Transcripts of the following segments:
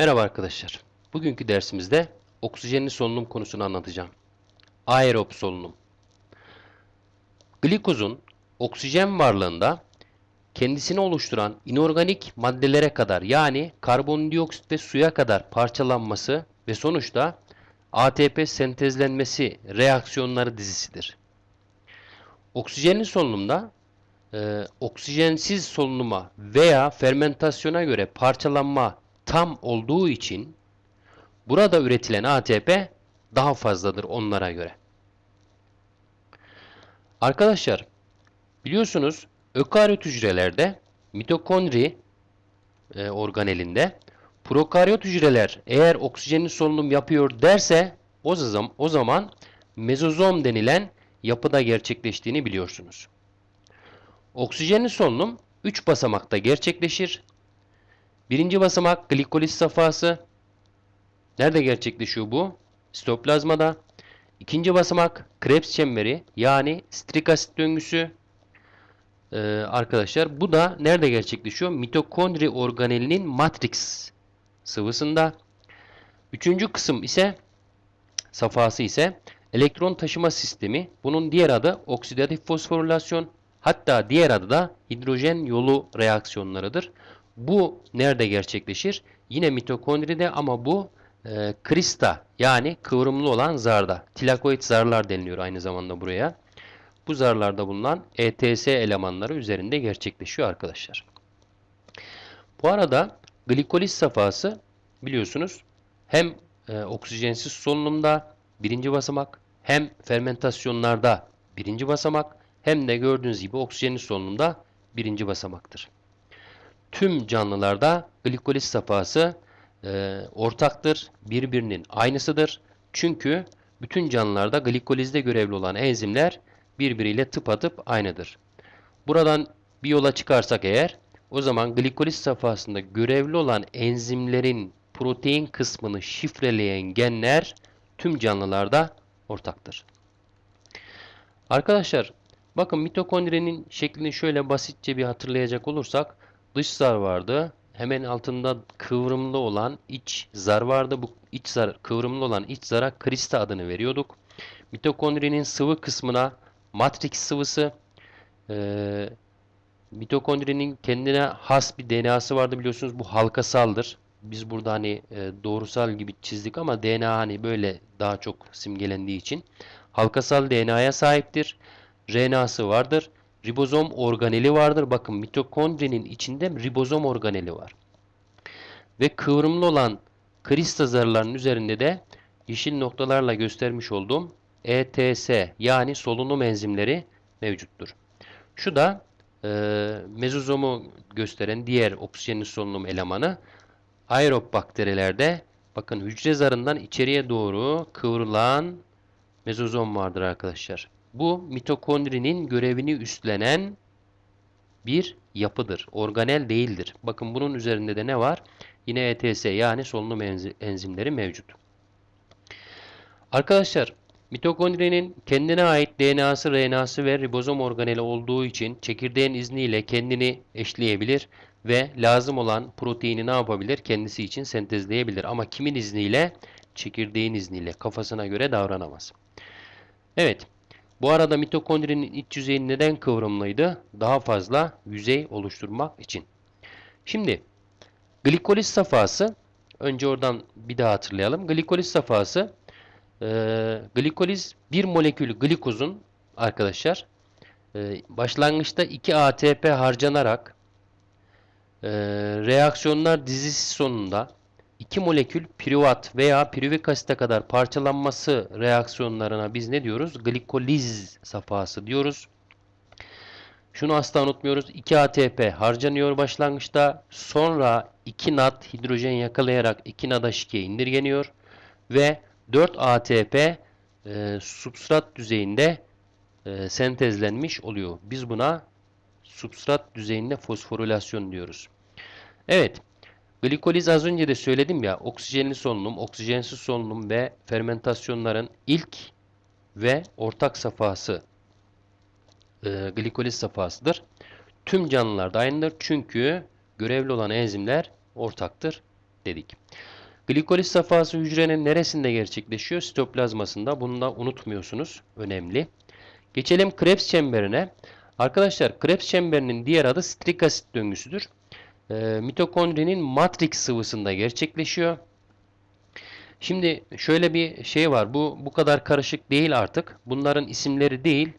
Merhaba arkadaşlar. Bugünkü dersimizde oksijenli solunum konusunu anlatacağım. Aerob solunum. Glikozun oksijen varlığında kendisini oluşturan inorganik maddelere kadar yani karbondioksit ve suya kadar parçalanması ve sonuçta ATP sentezlenmesi reaksiyonları dizisidir. Oksijenli solunumda e, oksijensiz solunuma veya fermentasyona göre parçalanma tam olduğu için burada üretilen ATP daha fazladır onlara göre. Arkadaşlar biliyorsunuz ökaryot hücrelerde mitokondri e, organelinde prokaryot hücreler eğer oksijenli solunum yapıyor derse o zaman, o zaman mezozom denilen yapıda gerçekleştiğini biliyorsunuz. Oksijenli solunum 3 basamakta gerçekleşir. Birinci basamak glikoliz safhası. Nerede gerçekleşiyor bu? Sitoplazmada. İkinci basamak Krebs çemberi yani strik asit döngüsü. Ee, arkadaşlar bu da nerede gerçekleşiyor? Mitokondri organelinin matrix sıvısında. Üçüncü kısım ise safhası ise elektron taşıma sistemi. Bunun diğer adı oksidatif fosforilasyon. Hatta diğer adı da hidrojen yolu reaksiyonlarıdır. Bu nerede gerçekleşir? Yine mitokondride ama bu e, krista yani kıvrımlı olan zarda. Tilakoid zarlar deniliyor aynı zamanda buraya. Bu zarlarda bulunan ETS elemanları üzerinde gerçekleşiyor arkadaşlar. Bu arada glikoliz safhası biliyorsunuz hem e, oksijensiz solunumda birinci basamak hem fermentasyonlarda birinci basamak hem de gördüğünüz gibi oksijenli solunumda birinci basamaktır. Tüm canlılarda glikoliz safhası e, ortaktır, birbirinin aynısıdır. Çünkü bütün canlılarda glikolizde görevli olan enzimler birbiriyle tıpatıp aynıdır. Buradan bir yola çıkarsak eğer, o zaman glikoliz safhasında görevli olan enzimlerin protein kısmını şifreleyen genler tüm canlılarda ortaktır. Arkadaşlar bakın mitokondrinin şeklini şöyle basitçe bir hatırlayacak olursak dış zar vardı. Hemen altında kıvrımlı olan iç zar vardı. Bu iç zar kıvrımlı olan iç zara krista adını veriyorduk. Mitokondrinin sıvı kısmına matrix sıvısı e, mitokondrinin kendine has bir DNA'sı vardı biliyorsunuz. Bu halkasaldır. Biz burada hani e, doğrusal gibi çizdik ama DNA hani böyle daha çok simgelendiği için halkasal DNA'ya sahiptir. RNA'sı vardır. Ribozom organeli vardır. Bakın mitokondrinin içinde ribozom organeli var. Ve kıvrımlı olan krista zarlarının üzerinde de yeşil noktalarla göstermiş olduğum ETS yani solunum enzimleri mevcuttur. Şu da e, mezozomu gösteren diğer oksijenli solunum elemanı aerob bakterilerde bakın hücre zarından içeriye doğru kıvrılan mezozom vardır arkadaşlar. Bu mitokondrinin görevini üstlenen bir yapıdır. Organel değildir. Bakın bunun üzerinde de ne var? Yine ETS yani solunum enzimleri mevcut. Arkadaşlar mitokondrinin kendine ait DNA'sı, RNA'sı ve ribozom organeli olduğu için çekirdeğin izniyle kendini eşleyebilir ve lazım olan proteini ne yapabilir? Kendisi için sentezleyebilir. Ama kimin izniyle? Çekirdeğin izniyle kafasına göre davranamaz. Evet. Bu arada mitokondrinin iç yüzeyi neden kıvrımlıydı? Daha fazla yüzey oluşturmak için. Şimdi glikoliz safhası önce oradan bir daha hatırlayalım. Glikoliz safhası e, glikoliz bir molekül glikozun arkadaşlar e, başlangıçta 2 ATP harcanarak e, reaksiyonlar dizisi sonunda 2 molekül privat veya piruvik asite kadar parçalanması reaksiyonlarına biz ne diyoruz? Glikoliz safhası diyoruz. Şunu asla unutmuyoruz. 2 ATP harcanıyor başlangıçta. Sonra 2 NAD hidrojen yakalayarak 2 NAD H2'ye indirgeniyor. Ve 4 ATP e, substrat düzeyinde e, sentezlenmiş oluyor. Biz buna substrat düzeyinde fosforilasyon diyoruz. Evet. Glikoliz az önce de söyledim ya. Oksijenli solunum, oksijensiz solunum ve fermentasyonların ilk ve ortak safhası e, glikoliz safhasıdır. Tüm canlılarda aynıdır. Çünkü görevli olan enzimler ortaktır dedik. Glikoliz safhası hücrenin neresinde gerçekleşiyor? Sitoplazmasında. Bunu da unutmuyorsunuz. Önemli. Geçelim Krebs çemberine. Arkadaşlar Krebs çemberinin diğer adı strik asit döngüsüdür. Ee, mitokondrinin matrix sıvısında gerçekleşiyor. Şimdi şöyle bir şey var. Bu bu kadar karışık değil artık. Bunların isimleri değil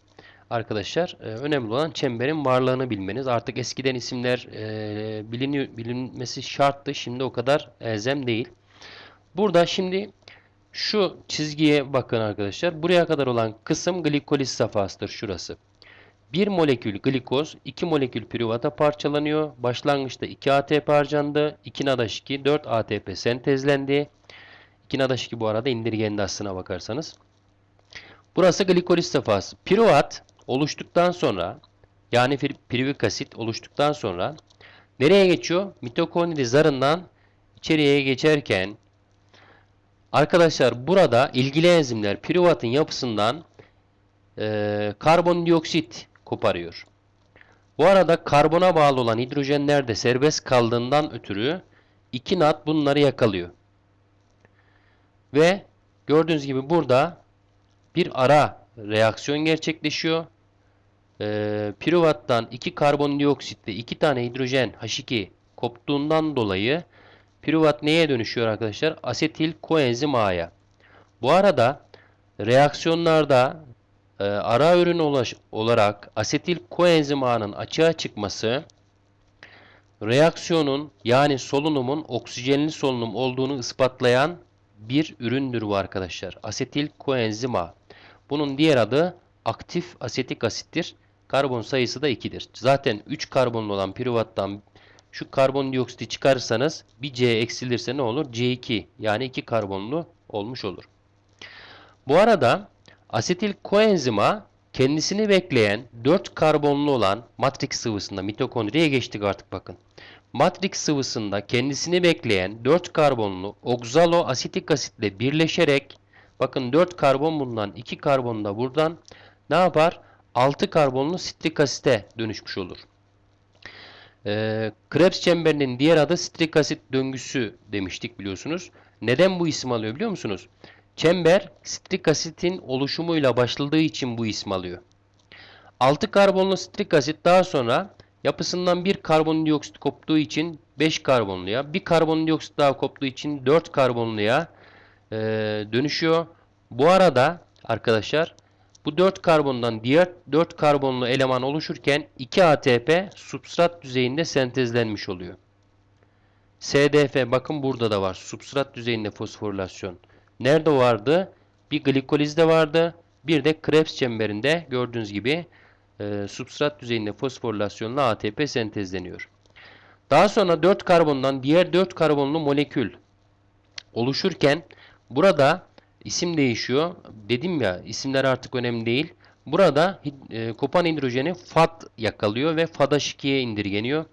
arkadaşlar. Ee, önemli olan çemberin varlığını bilmeniz. Artık eskiden isimler e, biliniyor, bilinmesi şarttı. Şimdi o kadar elzem değil. Burada şimdi şu çizgiye bakın arkadaşlar. Buraya kadar olan kısım glikoliz safhasıdır şurası. 1 molekül glikoz 2 molekül piruvata parçalanıyor. Başlangıçta 2 ATP harcandı. 2 NADH2 4 ATP sentezlendi. 2 NADH2 bu arada indirgendi aslına bakarsanız. Burası glikoliz safhası. Piruvat oluştuktan sonra yani pir- piruvik asit oluştuktan sonra nereye geçiyor? Mitokondri zarından içeriye geçerken arkadaşlar burada ilgili enzimler piruvatın yapısından e, karbondioksit koparıyor. Bu arada karbona bağlı olan hidrojenler de serbest kaldığından ötürü 2 NAD bunları yakalıyor. Ve gördüğünüz gibi burada bir ara reaksiyon gerçekleşiyor. Ee, piruvattan 2 karbondioksit ve 2 tane hidrojen H2 koptuğundan dolayı piruvat neye dönüşüyor arkadaşlar? Asetil koenzim A'ya. Bu arada reaksiyonlarda e, ara ürün ulaş- olarak asetil koenzim A'nın açığa çıkması reaksiyonun yani solunumun oksijenli solunum olduğunu ispatlayan bir üründür bu arkadaşlar. Asetil koenzim A. Bunun diğer adı aktif asetik asittir. Karbon sayısı da 2'dir. Zaten 3 karbonlu olan piruvattan şu karbondioksiti çıkarırsanız bir C eksilirse ne olur? C2 yani 2 karbonlu olmuş olur. Bu arada asetil koenzima kendisini bekleyen 4 karbonlu olan matrix sıvısında mitokondriye geçtik artık bakın. Matrix sıvısında kendisini bekleyen 4 karbonlu oksalo asetik asitle birleşerek bakın 4 karbon bundan 2 karbon da buradan ne yapar? 6 karbonlu sitrik asite dönüşmüş olur. Ee, Krebs çemberinin diğer adı sitrik asit döngüsü demiştik biliyorsunuz. Neden bu isim alıyor biliyor musunuz? Çember sitrik asitin oluşumuyla başladığı için bu isim alıyor. 6 karbonlu sitrik asit daha sonra yapısından bir karbondioksit koptuğu için 5 karbonluya, bir karbondioksit daha koptuğu için 4 karbonluya e, dönüşüyor. Bu arada arkadaşlar bu 4 karbondan diğer 4 karbonlu eleman oluşurken 2 ATP substrat düzeyinde sentezlenmiş oluyor. SDF bakın burada da var. Substrat düzeyinde fosforilasyon. Nerede vardı? Bir glikolizde vardı. Bir de Krebs çemberinde gördüğünüz gibi e, substrat düzeyinde fosforilasyonla ATP sentezleniyor. Daha sonra 4 karbondan diğer 4 karbonlu molekül oluşurken burada isim değişiyor. Dedim ya isimler artık önemli değil. Burada e, kopan hidrojeni FAD yakalıyor ve FADH2'ye indirgeniyor.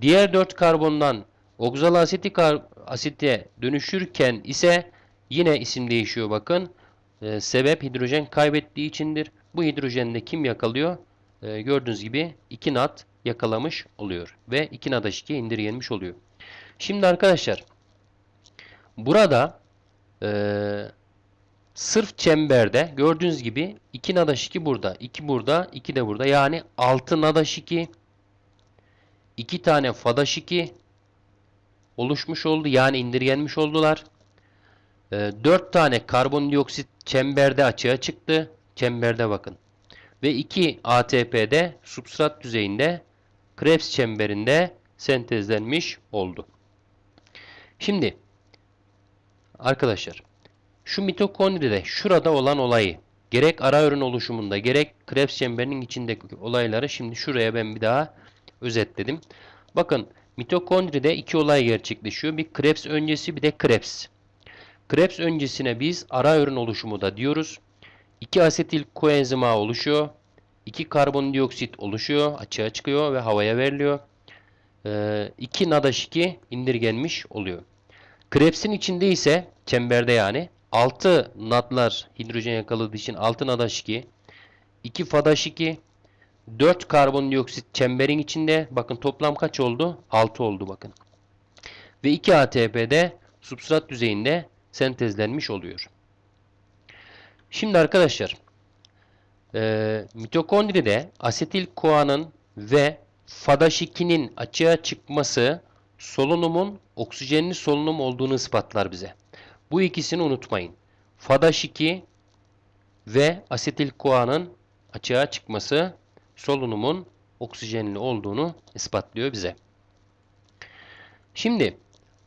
Diğer 4 karbondan oksaloasetik ar- asite dönüşürken ise yine isim değişiyor bakın. E, sebep hidrojen kaybettiği içindir. Bu hidrojende kim yakalıyor? E, gördüğünüz gibi 2 NAD yakalamış oluyor ve 2 NADH2 indirgenmiş oluyor. Şimdi arkadaşlar burada e, sırf çemberde gördüğünüz gibi 2 NADH2 burada, 2 burada, 2 de burada. Yani 6 NADH2 2 tane FADH2 oluşmuş oldu. Yani indirgenmiş oldular. 4 tane karbondioksit çemberde açığa çıktı. Çemberde bakın. Ve 2 ATP'de substrat düzeyinde Krebs çemberinde sentezlenmiş oldu. Şimdi arkadaşlar şu mitokondride şurada olan olayı gerek ara ürün oluşumunda gerek Krebs çemberinin içindeki olayları şimdi şuraya ben bir daha özetledim. Bakın mitokondride iki olay gerçekleşiyor. Bir Krebs öncesi bir de Krebs. Krebs öncesine biz ara ürün oluşumu da diyoruz. 2 asetil koenzim A oluşuyor. 2 karbondioksit oluşuyor, açığa çıkıyor ve havaya veriliyor. 2 NADH2 indirgenmiş oluyor. Krebs'in içinde ise çemberde yani 6 NAD'lar hidrojen yakaladığı için 6 NADH2, 2 FADH2, 4 karbondioksit çemberin içinde. Bakın toplam kaç oldu? 6 oldu bakın. ve 2 ATP'de substrat düzeyinde sentezlenmiş oluyor. Şimdi arkadaşlar e, mitokondride asetil koanın ve FADH2'nin açığa çıkması solunumun oksijenli solunum olduğunu ispatlar bize. Bu ikisini unutmayın. FADH2 ve asetil koanın açığa çıkması solunumun oksijenli olduğunu ispatlıyor bize. Şimdi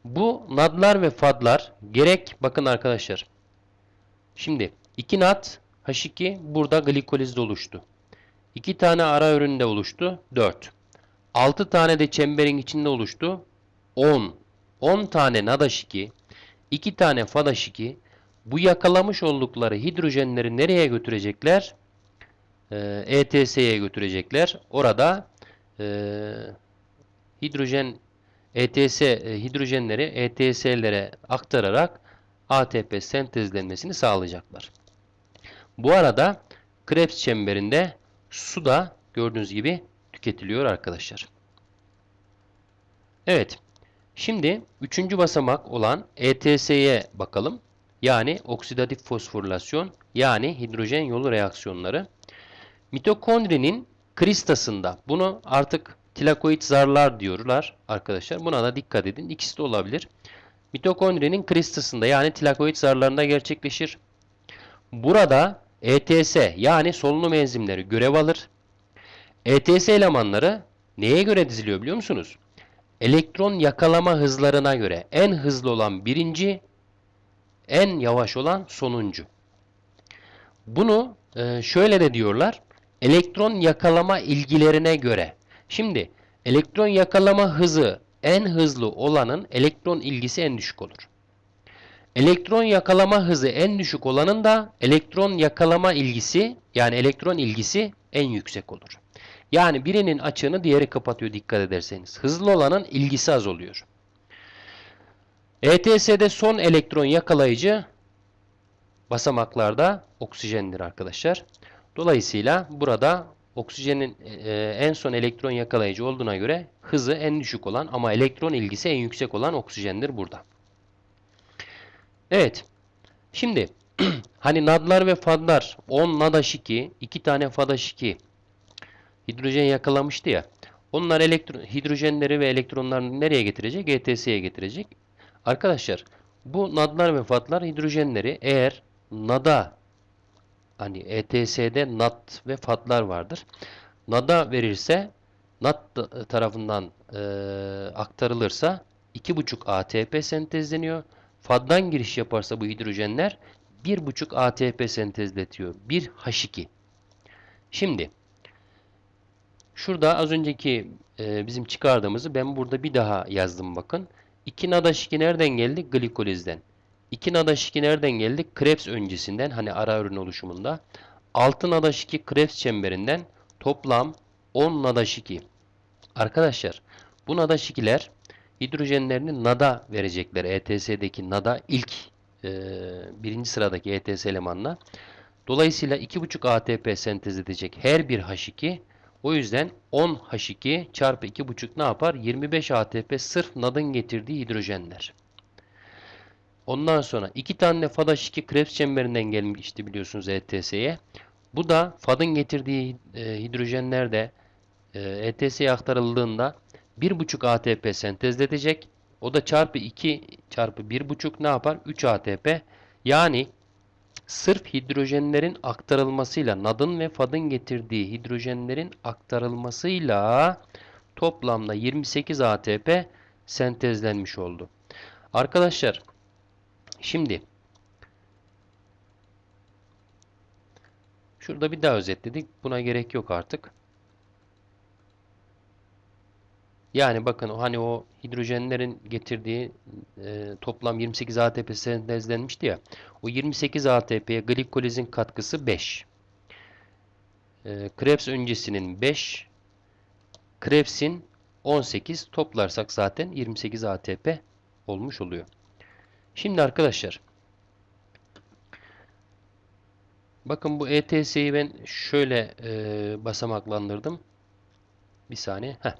bu nadlar ve fadlar gerek bakın arkadaşlar. Şimdi 2 nad H2 burada glikolizde oluştu. 2 tane ara üründe oluştu. 4. 6 tane de çemberin içinde oluştu. 10. 10 tane nad H2, 2 tane fad H2 bu yakalamış oldukları hidrojenleri nereye götürecekler? Ee, ETS'ye götürecekler. Orada e, hidrojen ETS e, hidrojenleri ETS'lere aktararak ATP sentezlenmesini sağlayacaklar. Bu arada Krebs çemberinde su da gördüğünüz gibi tüketiliyor arkadaşlar. Evet. Şimdi üçüncü basamak olan ETS'ye bakalım. Yani oksidatif fosforilasyon yani hidrojen yolu reaksiyonları. Mitokondrinin kristasında bunu artık tilakoid zarlar diyorlar arkadaşlar. Buna da dikkat edin. İkisi de olabilir. Mitokondrinin kristasında yani tilakoid zarlarında gerçekleşir. Burada ETS yani solunum enzimleri görev alır. ETS elemanları neye göre diziliyor biliyor musunuz? Elektron yakalama hızlarına göre en hızlı olan birinci, en yavaş olan sonuncu. Bunu e, şöyle de diyorlar. Elektron yakalama ilgilerine göre. Şimdi elektron yakalama hızı en hızlı olanın elektron ilgisi en düşük olur. Elektron yakalama hızı en düşük olanın da elektron yakalama ilgisi yani elektron ilgisi en yüksek olur. Yani birinin açığını diğeri kapatıyor dikkat ederseniz. Hızlı olanın ilgisi az oluyor. ETS'de son elektron yakalayıcı basamaklarda oksijendir arkadaşlar. Dolayısıyla burada oksijenin e, en son elektron yakalayıcı olduğuna göre hızı en düşük olan ama elektron ilgisi en yüksek olan oksijendir burada. Evet. Şimdi hani nadlar ve fadlar 10 NADH2, 2 tane FADH2 hidrojen yakalamıştı ya. Onlar elektron, hidrojenleri ve elektronlarını nereye getirecek? ETS'ye getirecek. Arkadaşlar bu nadlar ve fatlar hidrojenleri eğer NAD'a hani ETS'de NAD ve fatlar vardır. NAD'a verirse NAD tarafından e, aktarılırsa 2,5 ATP sentezleniyor. FAD'dan giriş yaparsa bu hidrojenler 1,5 ATP sentezletiyor. 1 H2. Şimdi şurada az önceki e, bizim çıkardığımızı ben burada bir daha yazdım bakın. 2 NADH2 nereden geldi? Glikolizden. 2 NADH2 nereden geldi? Krebs öncesinden hani ara ürün oluşumunda. 6 NADH2 Krebs çemberinden toplam 10 NADH2. Arkadaşlar bu NADH2'ler hidrojenlerini NAD'a verecekler. ETS'deki NAD'a ilk e, birinci sıradaki ETS elemanına. Dolayısıyla 2,5 ATP sentez edecek her bir H2. O yüzden 10 H2 çarpı 2,5 ne yapar? 25 ATP sırf NAD'ın getirdiği hidrojenler. Ondan sonra 2 tane FAD H2 Krebs çemberinden gelmişti biliyorsunuz ETS'ye. Bu da FAD'ın getirdiği e, hidrojenler de e, ETS'ye aktarıldığında 1,5 ATP sentezletecek. O da çarpı 2 çarpı 1,5 ne yapar? 3 ATP. Yani sırf hidrojenlerin aktarılmasıyla NAD'ın ve FAD'ın getirdiği hidrojenlerin aktarılmasıyla toplamda 28 ATP sentezlenmiş oldu. Arkadaşlar şimdi şurada bir daha özetledik. Buna gerek yok artık. Yani bakın hani o hidrojenlerin getirdiği e, toplam 28 ATP sentezlenmişti ya. O 28 ATP'ye glikolizin katkısı 5. E, Krebs öncesinin 5. Krebs'in 18 toplarsak zaten 28 ATP olmuş oluyor. Şimdi arkadaşlar bakın bu ETS'yi ben şöyle e, basamaklandırdım. Bir saniye. Heh.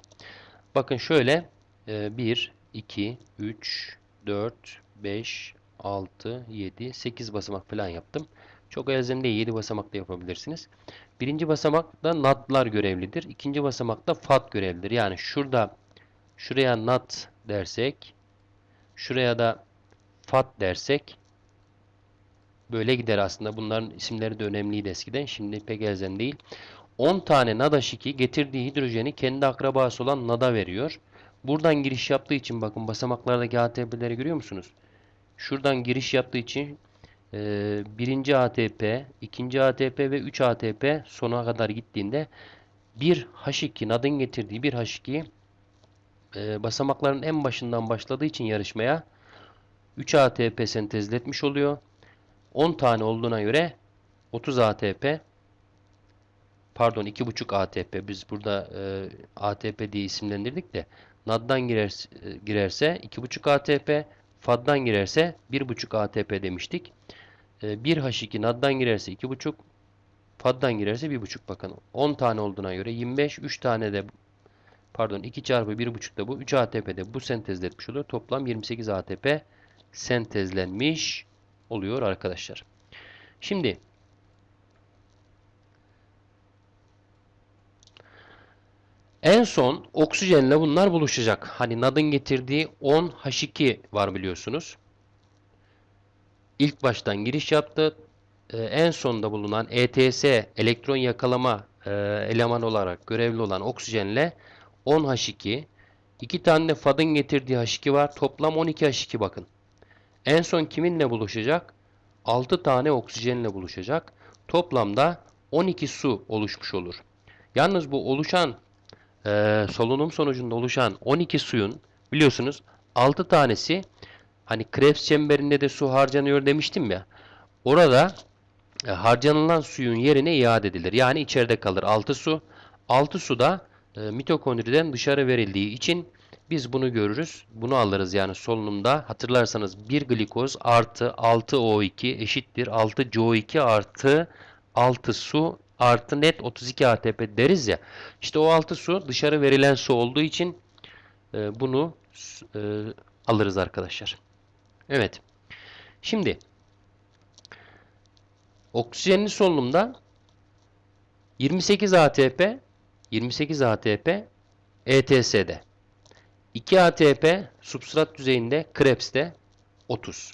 Bakın şöyle 1, 2, 3, 4, 5, 6, 7, 8 basamak falan yaptım. Çok elzem değil. 7 basamak da yapabilirsiniz. Birinci basamakta natlar görevlidir. İkinci basamakta fat görevlidir. Yani şurada şuraya nat dersek şuraya da fat dersek böyle gider aslında. Bunların isimleri de önemliydi eskiden. Şimdi pek elzem değil. 10 tane NADH2 getirdiği hidrojeni kendi akrabası olan NAD'a veriyor. Buradan giriş yaptığı için bakın basamaklardaki ATP'leri görüyor musunuz? Şuradan giriş yaptığı için e, birinci ATP, ikinci ATP ve 3 ATP sona kadar gittiğinde bir H2 NAD'ın getirdiği bir H2 e, basamakların en başından başladığı için yarışmaya 3 ATP sentezletmiş oluyor. 10 tane olduğuna göre 30 ATP pardon 2,5 ATP biz burada e, ATP diye isimlendirdik de NAD'dan girerse, e, girerse 2,5 ATP FAD'dan girerse 1,5 ATP demiştik. E, 1 H2 NAD'dan girerse 2,5 FAD'dan girerse 1,5 bakın 10 tane olduğuna göre 25 3 tane de pardon 2 çarpı 1,5 da bu 3 ATP'de bu sentezletmiş oluyor. Toplam 28 ATP sentezlenmiş oluyor arkadaşlar. Şimdi en son oksijenle bunlar buluşacak. Hani NAD'ın getirdiği 10 H2 var biliyorsunuz. İlk baştan giriş yaptı. Ee, en sonda bulunan ETS elektron yakalama e, eleman olarak görevli olan oksijenle 10 H2 2 tane de FAD'ın getirdiği H2 var. Toplam 12 H2 bakın. En son kiminle buluşacak? 6 tane oksijenle buluşacak. Toplamda 12 su oluşmuş olur. Yalnız bu oluşan e, solunum sonucunda oluşan 12 suyun biliyorsunuz 6 tanesi hani Krebs çemberinde de su harcanıyor demiştim ya. Orada e, harcanılan suyun yerine iade edilir. Yani içeride kalır 6 su. 6 su da e, mitokondriden dışarı verildiği için biz bunu görürüz. Bunu alırız yani solunumda. Hatırlarsanız 1 glikoz artı 6 O2 eşittir 6 CO2 artı 6 su artı net 32 ATP deriz ya. İşte o 6 su dışarı verilen su olduğu için e, bunu e, alırız arkadaşlar. Evet. Şimdi oksijenli solunumda 28 ATP 28 ATP ETS'de 2 ATP substrat düzeyinde Krebs'te 30.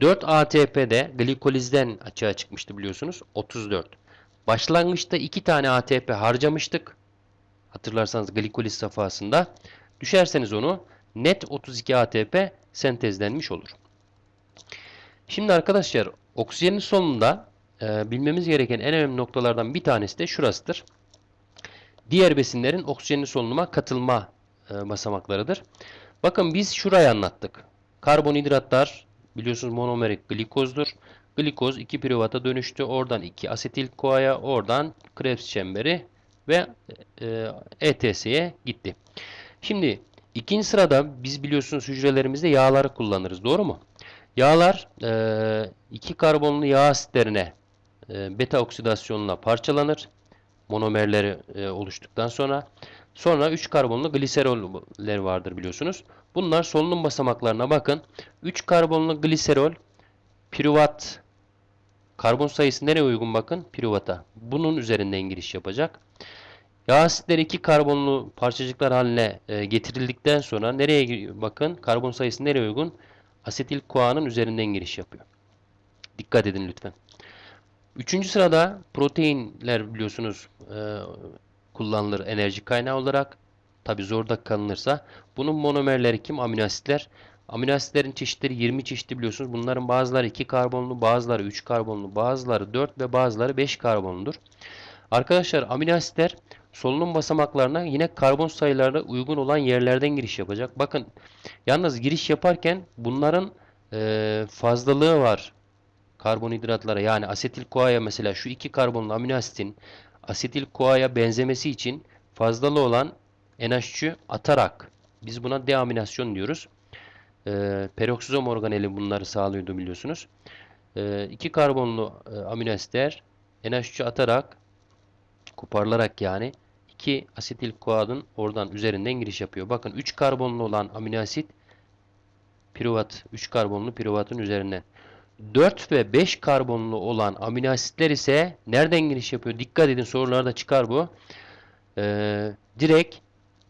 4 ATP'de glikolizden açığa çıkmıştı biliyorsunuz 34. Başlangıçta 2 tane ATP harcamıştık. Hatırlarsanız glikoliz safhasında. Düşerseniz onu net 32 ATP sentezlenmiş olur. Şimdi arkadaşlar oksijenin sonunda e, bilmemiz gereken en önemli noktalardan bir tanesi de şurasıdır. Diğer besinlerin oksijenli solunuma katılma e, basamaklarıdır. Bakın biz şurayı anlattık. Karbonhidratlar biliyorsunuz monomerik glikozdur. Glikoz 2 piruvata dönüştü. Oradan 2 asetil koaya, oradan Krebs çemberi ve e, ETS'ye gitti. Şimdi ikinci sırada biz biliyorsunuz hücrelerimizde yağları kullanırız. Doğru mu? Yağlar e, iki karbonlu yağ asitlerine e, beta oksidasyonla parçalanır. Monomerleri e, oluştuktan sonra. Sonra 3 karbonlu gliseroller vardır biliyorsunuz. Bunlar solunum basamaklarına bakın. 3 karbonlu gliserol piruvat karbon sayısı nereye uygun bakın? Piruvata. Bunun üzerinden giriş yapacak. Yağ asitleri 2 karbonlu parçacıklar haline e, getirildikten sonra nereye bakın? Karbon sayısı nereye uygun? Asetil koanın üzerinden giriş yapıyor. Dikkat edin lütfen. Üçüncü sırada proteinler biliyorsunuz e, kullanılır enerji kaynağı olarak. Tabi zorda kalınırsa. Bunun monomerleri kim? Amino asitler. Amino asitlerin çeşitleri 20 çeşitli biliyorsunuz. Bunların bazıları 2 karbonlu, bazıları 3 karbonlu, bazıları 4 ve bazıları 5 karbonludur. Arkadaşlar amino asitler solunum basamaklarına yine karbon sayılarına uygun olan yerlerden giriş yapacak. Bakın yalnız giriş yaparken bunların e, fazlalığı var karbonhidratlara yani asetil koaya mesela şu iki karbonlu amino asitin asetil koaya benzemesi için fazlalığı olan NH3'ü atarak biz buna deaminasyon diyoruz. E, peroksizom organeli bunları sağlıyordu biliyorsunuz. E, iki karbonlu e, amino asitler NH3'ü atarak koparılarak yani iki asetil koadın oradan üzerinden giriş yapıyor. Bakın 3 karbonlu olan amino asit piruvat 3 karbonlu piruvatın üzerinden. 4 ve 5 karbonlu olan amino asitler ise nereden giriş yapıyor? Dikkat edin sorularda çıkar bu. Ee, direkt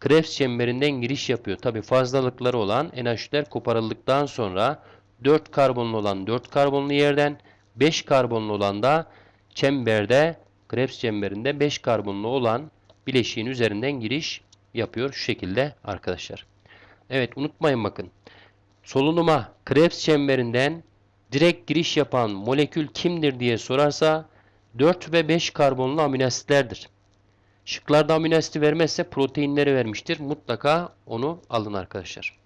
Krebs çemberinden giriş yapıyor. Tabi fazlalıkları olan NH3'ler koparıldıktan sonra 4 karbonlu olan 4 karbonlu yerden 5 karbonlu olan da çemberde Krebs çemberinde 5 karbonlu olan bileşiğin üzerinden giriş yapıyor şu şekilde arkadaşlar. Evet unutmayın bakın. Solunuma Krebs çemberinden direkt giriş yapan molekül kimdir diye sorarsa 4 ve 5 karbonlu amino asitlerdir. Şıklarda amino asiti vermezse proteinleri vermiştir. Mutlaka onu alın arkadaşlar.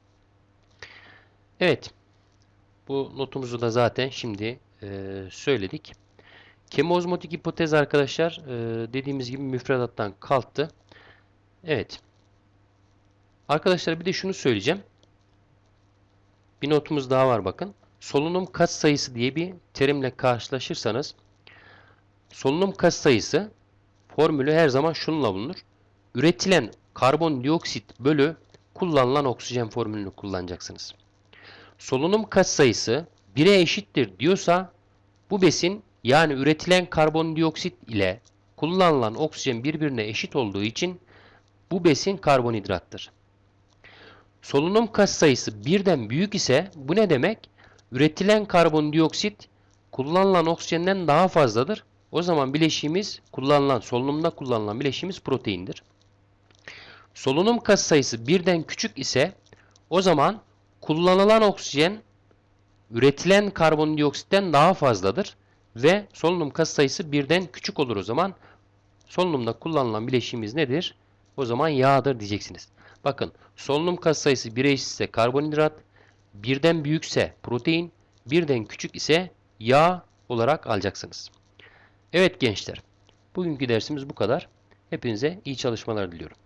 Evet. Bu notumuzu da zaten şimdi e, söyledik. Kemozmotik hipotez arkadaşlar e, dediğimiz gibi müfredattan kalktı. Evet. Arkadaşlar bir de şunu söyleyeceğim. Bir notumuz daha var bakın. Solunum kat sayısı diye bir terimle karşılaşırsanız solunum kat sayısı formülü her zaman şununla bulunur. Üretilen karbondioksit bölü kullanılan oksijen formülünü kullanacaksınız. Solunum kat sayısı 1'e eşittir diyorsa bu besin yani üretilen karbondioksit ile kullanılan oksijen birbirine eşit olduğu için bu besin karbonhidrattır. Solunum katsayısı birden büyük ise bu ne demek? Üretilen karbondioksit kullanılan oksijenden daha fazladır. O zaman bileşiğimiz kullanılan, solunumda kullanılan bileşiğimiz proteindir. Solunum katsayısı birden küçük ise o zaman kullanılan oksijen üretilen karbondioksitten daha fazladır ve solunum katsayısı birden küçük olur o zaman. Solunumda kullanılan bileşiğimiz nedir? O zaman yağdır diyeceksiniz. Bakın solunum katsayısı 1'e eşitse karbonhidrat, birden büyükse protein, birden küçük ise yağ olarak alacaksınız. Evet gençler, bugünkü dersimiz bu kadar. Hepinize iyi çalışmalar diliyorum.